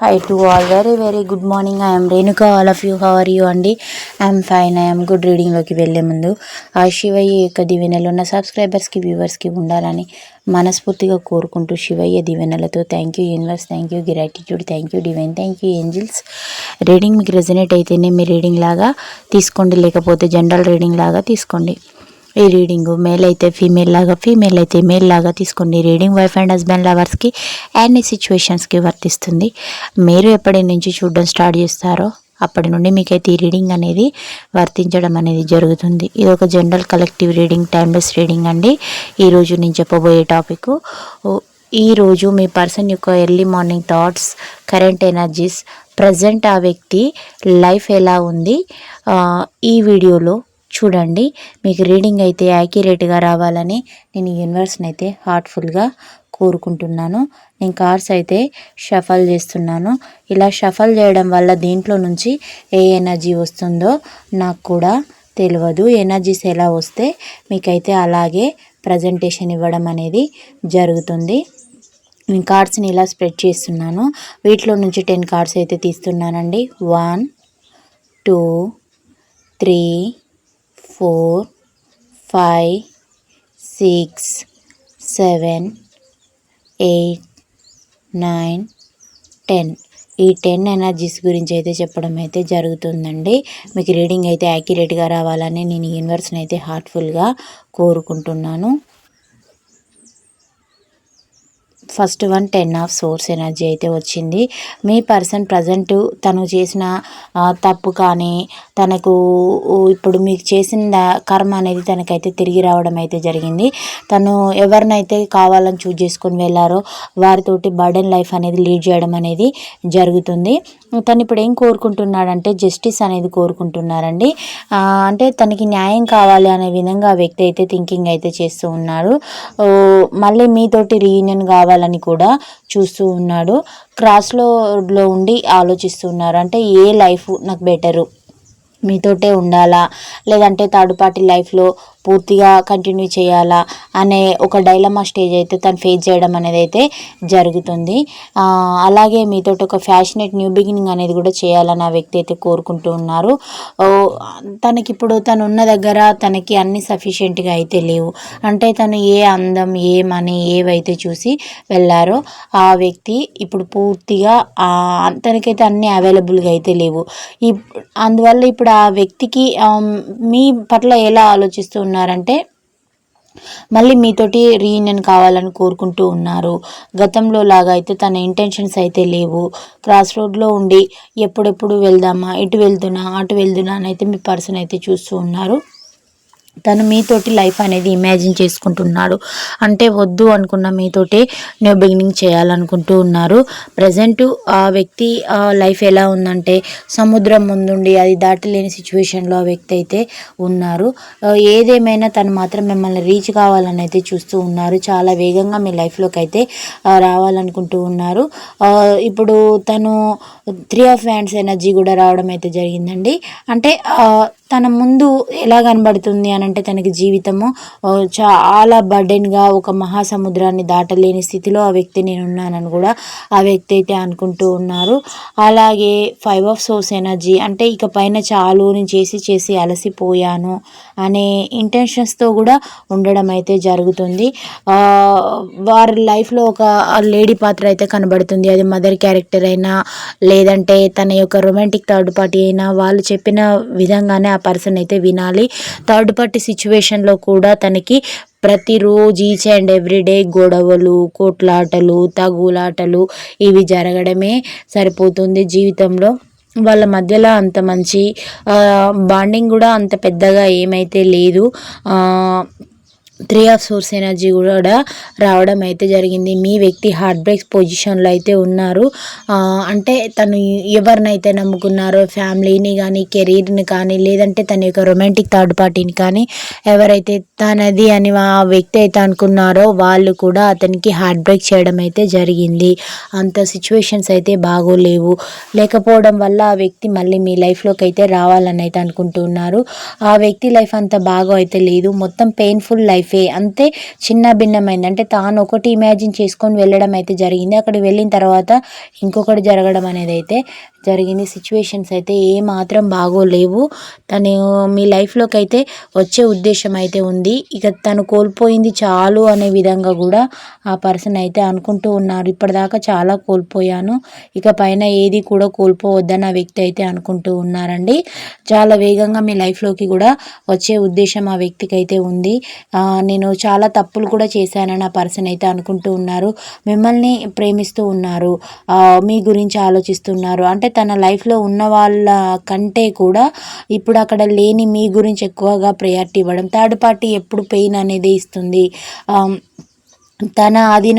Hi to all very very good morning I'm Renuka all of you you, are you అండి I'm fine I'm good రీడింగ్లోకి వెళ్ళే ముందు. ఆ శివయ్య యొక్క దీవెనలు ఉన్న సబ్స్క్రైబర్స్కి వ్యూవర్స్కి ఉండాలని మనస్ఫూర్తిగా కోరుకుంటూ శివయ్య దీవెనలతో thank you universe thank you gratitude thank you divine thank you angels reading మీకు రెజనేట్ అయితేనే మీ రీడింగ్ లాగా తీసుకోండి లేకపోతే జనరల్ రీడింగ్ లాగా తీసుకోండి. ఈ రీడింగ్ మేల్ అయితే ఫీమేల్ లాగా ఫీమేల్ అయితే మేల్ లాగా తీసుకోండి రీడింగ్ వైఫ్ అండ్ హస్బెండ్ లవర్స్కి అన్ని సిచ్యువేషన్స్కి వర్తిస్తుంది. మీరు ఎప్పటి నుంచి చూడడం స్టార్ట్ చేస్తారో అప్పటి నుండి మీకైతే ఈ రీడింగ్ అనేది వర్తించడం అనేది జరుగుతుంది. ఇది ఒక general collective reading timeless reading అండి. ఈరోజు నేను చెప్పబోయే టాపిక్ ఈరోజు మీ పర్సన్ యొక్క early morning thoughts current energies present ఆ వ్యక్తి లైఫ్ ఎలా ఉంది ఈ వీడియోలో చూడండి. మీకు రీడింగ్ అయితే యాక్యురేట్గా రావాలని నేను యూనివర్స్ని అయితే హార్ట్ఫుల్గా కోరుకుంటున్నాను. నేను కార్డ్స్ అయితే షఫల్ చేస్తున్నాను. ఇలా షఫల్ చేయడం వల్ల దీంట్లో నుంచి ఏ ఎనర్జీ వస్తుందో నాకు కూడా తెలియదు. ఎనర్జీస్ ఎలా వస్తే మీకైతే అలాగే ప్రజెంటేషన్ ఇవ్వడం అనేది జరుగుతుంది. నేను కార్డ్స్ని ఇలా స్ప్రెడ్ చేస్తున్నాను. వీటిలో నుంచి టెన్ కార్డ్స్ అయితే తీస్తున్నానండి. One two three four five six seven eight nine ten. ఈ టెన్ ఎనర్జీస్ గురించి అయితే చెప్పడం అయితే జరుగుతుందండి. మీకు రీడింగ్ అయితే యాక్యురేట్గా రావాలని నేను యూనివర్స్ని అయితే హార్ట్ఫుల్గా కోరుకుంటున్నాను. First one ten of source energy అయితే వచ్చింది. మీ పర్సన్ ప్రజెంట్ తను చేసిన తప్పు కానీ తనకు ఇప్పుడు మీకు చేసిన కర్మ అనేది తనకైతే తిరిగి రావడం అయితే జరిగింది. తను ఎవరినైతే కావాలని చూజ్ చేసుకొని వెళ్ళారో వారితోటి బర్డెన్ లైఫ్ అనేది లీడ్ చేయడం అనేది జరుగుతుంది. తను ఇప్పుడు ఏం కోరుకుంటున్నాడంటే జస్టిస్ అనేది కోరుకుంటున్నారండి. అంటే తనకి న్యాయం కావాలి అనే విధంగా వ్యక్తి అయితే థింకింగ్ అయితే చేస్తూ ఉన్నారు మళ్ళీ మీతోటి రీయూనియన్ కావాలని కూడా చూస్తూ ఉన్నాడు. క్రాస్లో ఉండి ఆలోచిస్తున్నారు అంటే ఏ లైఫ్ నాకు బెటరు మీతోటే ఉండాలా? లేదంటే థర్డ్ పార్టీ లైఫ్లో పూర్తిగా కంటిన్యూ చేయాలా అనే ఒక డైలమా స్టేజ్ అయితే తను ఫేస్ చేయడం అనేది అయితే జరుగుతుంది అలాగే మీతో ఒక ఫ్యాషనేట్ న్యూ బిగినింగ్ అనేది కూడా చేయాలని ఆ వ్యక్తి అయితే కోరుకుంటూ ఉన్నారు. తనకి ఇప్పుడు తను ఉన్న దగ్గర తనకి అన్ని సఫిషియెంట్గా అయితే లేవు. అంటే తను ఏ అందం ఏ మనీ ఏవైతే చూసి వెళ్ళారో ఆ వ్యక్తి ఇప్పుడు పూర్తిగా తనకైతే అన్ని అవైలబుల్గా అయితే లేవు. అందువల్ల ఇప్పుడు ఆ వ్యక్తికి మీ పట్ల ఎలా ఆలోచిస్తూ ఉన్నారంటే మళ్ళీ మీతోటి రీయూనియన్ కావాలని కోరుకుంటూ ఉన్నారు. గతంలో లాగా అయితే తన ఇంటెన్షన్స్ అయితే లేవు. క్రాస్ రోడ్లో ఉండి ఎప్పుడెప్పుడు వెళ్దామా ఇటు వెళ్తున్నా అటు వెళ్తున్నా అని అయితే మీ పర్సన్ అయితే చూస్తూ ఉన్నారు. తను మీతోటి లైఫ్ అనేది ఇమాజిన్ చేసుకుంటున్నాడు. అంటే వద్దు అనుకున్న మీతోటి న్యూ బిగినింగ్ చేయాలనుకుంటూ ఉన్నారు. ప్రజెంట్ ఆ వ్యక్తి లైఫ్ ఎలా ఉందంటే సముద్రం ముందుండి అది దాటలేని సిచ్యువేషన్లో ఆ వ్యక్తి అయితే ఉన్నారు. ఏదేమైనా తను మాత్రం మిమ్మల్ని రీచ్ కావాలని అయితే చూస్తూ ఉన్నారు. చాలా వేగంగా మీ లైఫ్లోకి అయితే రావాలనుకుంటూ ఉన్నారు. ఇప్పుడు తను త్రీ ఆఫ్ హ్యాండ్స్ ఎనర్జీ కూడా రావడం అయితే జరిగిందండి. అంటే తన ముందు ఎలా కనబడుతుంది అని అంటే తనకి జీవితము చాలా బర్డెన్గా ఒక మహాసముద్రాన్ని దాటలేని స్థితిలో ఆ వ్యక్తి నేను ఉన్నానని కూడా ఆ వ్యక్తి అయితే అనుకుంటూ ఉన్నారు. అలాగే ఫైవ్ ఆఫ్ సోర్స్ ఎనర్జీ అంటే ఇక పైన చాలు నేను చేసి చేసి అలసిపోయాను అనే ఇంటెన్షన్స్తో కూడా ఉండడం అయితే జరుగుతుంది. వారి లైఫ్లో ఒక లేడీ పాత్ర అయితే కనబడుతుంది. అది మదర్ క్యారెక్టర్ అయినా లేదంటే తన యొక్క రొమాంటిక్ థర్డ్ పార్టీ అయినా వాళ్ళు చెప్పిన విధంగానే పర్సన్ అయితే వినాలి. థర్డ్ పార్టీ సిచ్యువేషన్లో కూడా తనకి ప్రతిరోజు ఈచ్ అండ్ ఎవ్రీడే గొడవలు కోట్లాటలు తగులాటలు ఇవి జరగడమే సరిపోతుంది జీవితంలో. వాళ్ళ మధ్యలో అంత మంచి బాండింగ్ కూడా అంత పెద్దగా ఏమైతే లేదు. త్రీ ఆఫ్ సోర్స్ ఎనర్జీ కూడా రావడం అయితే జరిగింది. మీ వ్యక్తి హార్ట్ బ్రేక్స్ పొజిషన్లో అయితే ఉన్నారు. అంటే తను ఎవరినైతే నమ్ముకున్నారో ఫ్యామిలీని కానీ కెరీర్ని కానీ లేదంటే తన యొక్క రొమాంటిక్ థర్డ్ పార్టీని కానీ ఎవరైతే తనది అని ఆ వ్యక్తి అయితే అనుకున్నారో వాళ్ళు కూడా అతనికి హార్ట్ బ్రేక్ చేయడం అయితే జరిగింది. అంత సిచ్యువేషన్స్ అయితే బాగోలేవు. లేకపోవడం వల్ల ఆ వ్యక్తి మళ్ళీ మీ లైఫ్లోకి అయితే రావాలని అయితే అనుకుంటున్నారు. ఆ వ్యక్తి లైఫ్ అంత బాగా అయితే లేదు. మొత్తం పెయిన్ఫుల్ లైఫ్ లైఫే అంతే చిన్న భిన్నమైంది. అంటే తాను ఒకటి ఇమాజిన్ చేసుకొని వెళ్ళడం అయితే జరిగింది. అక్కడికి వెళ్ళిన తర్వాత ఇంకొకటి జరగడం అనేది అయితే జరిగింది సిచ్యువేషన్స్ అయితే ఏ మాత్రం బాగోలేవు. తను మీ లైఫ్లోకి అయితే వచ్చే ఉద్దేశం అయితే ఉంది. ఇక తను కోల్పోయింది చాలు అనే విధంగా కూడా ఆ పర్సన్ అయితే అనుకుంటూ ఉన్నారు. ఇప్పటిదాకా చాలా కోల్పోయాను. ఇక పైన ఏది కూడా కోల్పోవద్దని ఆ వ్యక్తి అయితే అనుకుంటూ ఉన్నారండి. చాలా వేగంగా మీ లైఫ్లోకి కూడా వచ్చే ఉద్దేశం ఆ వ్యక్తికి అయితే ఉంది. నేను చాలా తప్పులు కూడా చేశానని ఆ పర్సన్ అయితే అనుకుంటూ ఉన్నారు. మిమ్మల్ని ప్రేమిస్తూ ఉన్నారు. మీ గురించి ఆలోచిస్తున్నారు. అంటే తన లైఫ్లో ఉన్న వాళ్ళ కంటే కూడా ఇప్పుడు అక్కడ లేని మీ గురించి ఎక్కువగా ప్రయారిటీ ఇవ్వడం థర్డ్ పార్టీ ఎప్పుడు పెయిన్ అనేది ఇస్తుంది. తన ఆధీనం